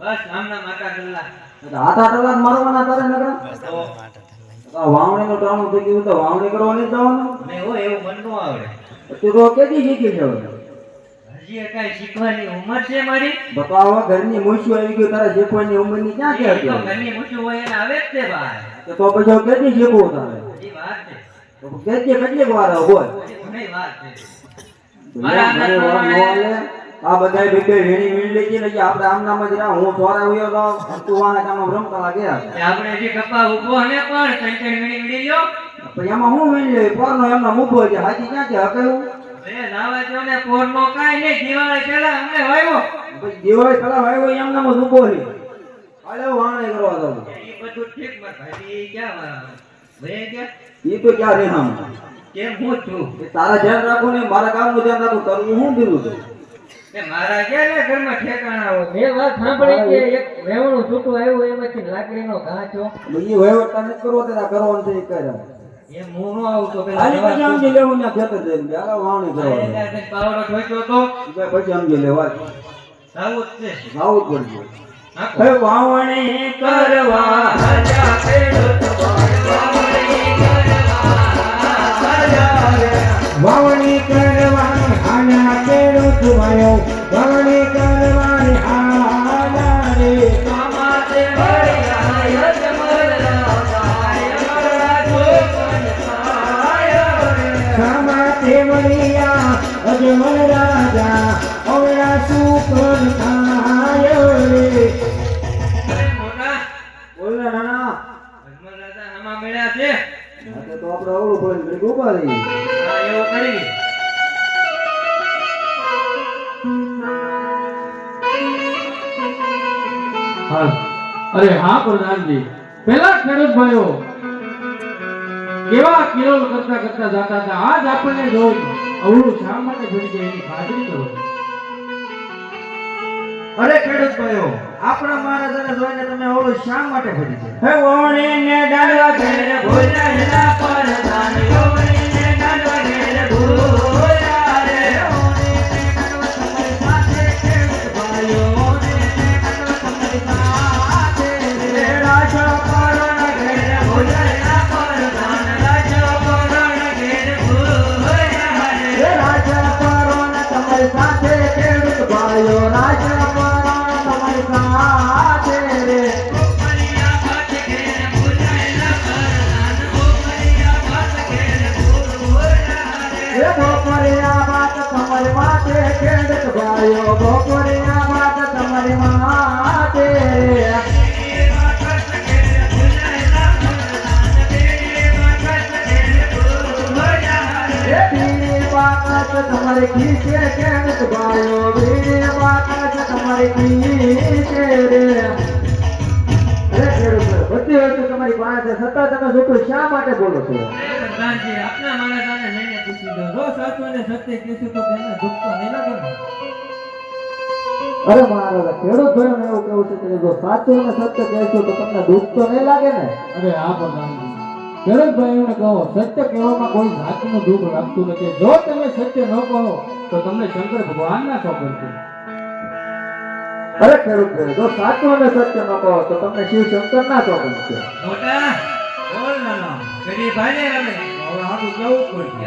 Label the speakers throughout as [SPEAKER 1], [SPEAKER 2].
[SPEAKER 1] બસ આમના માતા ગલ્લા.
[SPEAKER 2] હાથ આટલા મારવાના તારે નકરા?
[SPEAKER 1] તો
[SPEAKER 2] આ ટાણું થઈ ગયું તો વાવણી કરવાની જવાનું?
[SPEAKER 1] મેં હો એવું મન નો આવડે.
[SPEAKER 2] પછી તો કેદી શીખી જાવ
[SPEAKER 1] હજી કાંઈ શીખવાની ઉંમર છે મારી?
[SPEAKER 2] બતાવો ઘરની મૂછું આવી ગયું તારે શીખવાની ઉંમરની ક્યાં છે
[SPEAKER 1] તો ઘરની મૂછું હોય એને આવે જ તે ભાઈ
[SPEAKER 2] તો પછી કેદી શીખવું તારે?
[SPEAKER 1] હજી વાત છે.
[SPEAKER 2] તો કેદી કેટલીક વાર હોય?
[SPEAKER 1] હજી વાત છે.
[SPEAKER 2] તો ન હાલે. આ બધા બે વેણી વીણી લઈ કે આપણે આમ નામ જ રહ્યા હું સોરા હોયો તો તું વાહે કામ રમતા લાગ્યા
[SPEAKER 1] તે આપણે જે કપા ઊભો ને પણ ત્રણ ત્રણ વીણી વીણી લ્યો.
[SPEAKER 2] પણ એમાં હું વીણી લે પોરનો એમનો મૂકો છે? હાજી ક્યાં છે? હકેલું
[SPEAKER 1] એ નાવા જો ને પોરનો કાંઈ નહીં દિવાળી પહેલા અમને
[SPEAKER 2] વાયો. દિવાળી પેલા વાયો એમ નામ જ ઊભો છે. હાલે વાહણે કરવા દઉં
[SPEAKER 1] એ બધું ઠીક માર ભાઈ ક્યાં વાળા ભાઈ ગયા
[SPEAKER 2] એ તો ક્યાં રેહામ
[SPEAKER 1] કેમ હું છું?
[SPEAKER 2] તારા ધ્યાન રાખું ને મારા કામનું ધ્યાન રાખું કરવું હું કીધું છે?
[SPEAKER 1] મારા ક્યારે ઘરમાં ઠેકાણા હોય? વાત સાંભળી કે એક વેવણું છૂટું આવ્યું એમાંથી લાકડીનો ઘા છો
[SPEAKER 2] વહીવટ તને કરવો તે એ કરે પછી લેવું ને ખેતર જઈને વાવણી કરવા
[SPEAKER 1] પાવડો ઠોક્યો તો?
[SPEAKER 2] પછી સમજી લેવા
[SPEAKER 1] જ છે.
[SPEAKER 2] આવું જ હે. વાવણી કરવા.
[SPEAKER 1] વાવણી કરવા.
[SPEAKER 2] ખેડૂત વાયો વાવણી આના રે
[SPEAKER 1] મામાતે વળ્યા યજમનના કાય મારા જોગન કાય રે.
[SPEAKER 2] સામાતે વળિયા રાજા અવળા સુકન થાય રે.
[SPEAKER 1] અરે મોટા
[SPEAKER 2] નાના.
[SPEAKER 1] અજમલ રાજા આમાં મળ્યા છે.
[SPEAKER 2] તો આપણે અવળું પડે ગોપાલી
[SPEAKER 1] હા એવું કરી.
[SPEAKER 3] અરે હા પ્રધાનજી. પેલા ખેડૂત ભાઈઓ કેવા કિલોલ કરતા કરતા જતા હતા આજ આપણને જોઈ અવળું શા માટે ભણી જાય એની ખાતરી કરો?
[SPEAKER 2] અરે ખેડૂત ભાઈઓ આપણા મહારાજાને જોઈને તમે અવળું શા માટે ભરી જાય હે વાવણી ને ડાળવા ઘેર
[SPEAKER 1] ભોજા પરધાન સાથે ખેડૂત
[SPEAKER 2] ભાઈઓ રાજા પરોણ તમારી સાથે રે? બપોરિયા વાત તમારી માથે ખેડૂત ભાઈઓ બપોરિયા વાત તમારી બાકસ તમારી ખીચે ખેડૂત ભાઈઓ બીડી બાકસ તમારી ખીચે રે. અરે ખેડૂત ભાઈઓ, તમારી પાસે છતાં તમે છોકરું શા માટે બોલો છો? અરે મારા ખેડૂત ભાઈઓને એવું કેવું છે કે જો સાચું અને સત્ય કહેશો તો તમને દુઃખ તો નહીં લાગે ને?
[SPEAKER 3] અરે આ પ્રધાનજી ખેડૂત ભાઈઓને કહો સત્ય કહેવામાં કોઈ જાતનું દુઃખ લાગતું નથી. જો તમે સત્ય ન કહો તો તમને શંકર ભગવાન ના સોંપે
[SPEAKER 2] અરે ખેડૂત ભાઈ જો સાચું અને સત્ય ન કહો તો તમને શિવ શંકર ના હવે. આનું કેવું પડશે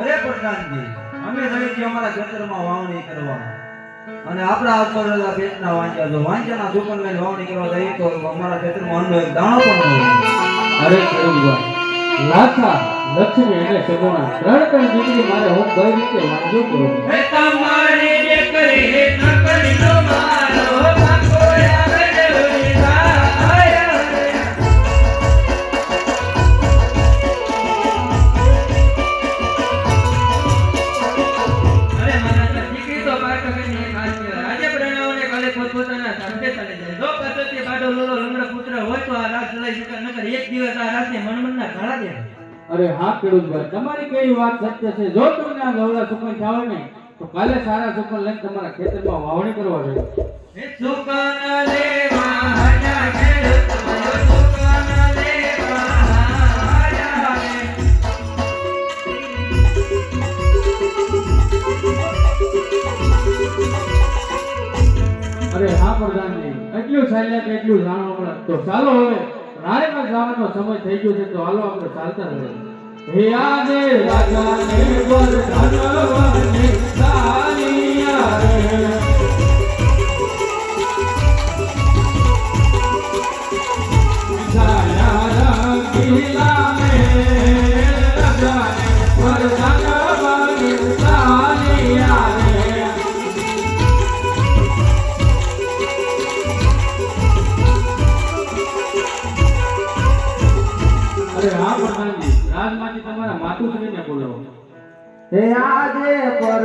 [SPEAKER 2] અરે પ્રધાનજી અમે રહી અમારા ખેતરમાં વાવણી કરવા. અને આપણા ઉપર ઓલા પેટના વાંચ્યા જો વાંચ્યાના દુકાન મેં વાવણી કરવા જઈએ તો અમારા ખેતરમાં અન્નનો એક દાણો પણ હોય.
[SPEAKER 3] અરે કેવું ભાઈ લાખા લક્ષ્મી અને સગુણા ત્રણ ત્રણ દીકરી મારે હું કઈ રીતે વાંચો કરું?
[SPEAKER 1] તમારી નો અરે
[SPEAKER 3] હા પેડું ભાઈ તમારી કઈ વાત સત્ય છે? જો તમને આ લવડા સુકન થાવે ને તો કાલે સારા સુકન લઈને તમારા ખેતરમાં વાવણી કરવા જોઈએ.
[SPEAKER 1] હે સુકાન લેવા હાજા ખેડૂત.
[SPEAKER 2] અરે
[SPEAKER 3] હા પ્રધાનજી એટલું ચાલ્યા કેટલું જાણવા મળે? તો ચાલો હવે. રાણીમાં ગાવાનો સમય થઈ ગયો છે, તો હાલો આપણે ચાલતા રહીએ. હે આજે રાજાને વરદાનવને રાજમાંથી તમારા માતુશ્રીને બોલાવો
[SPEAKER 2] હે આજે પર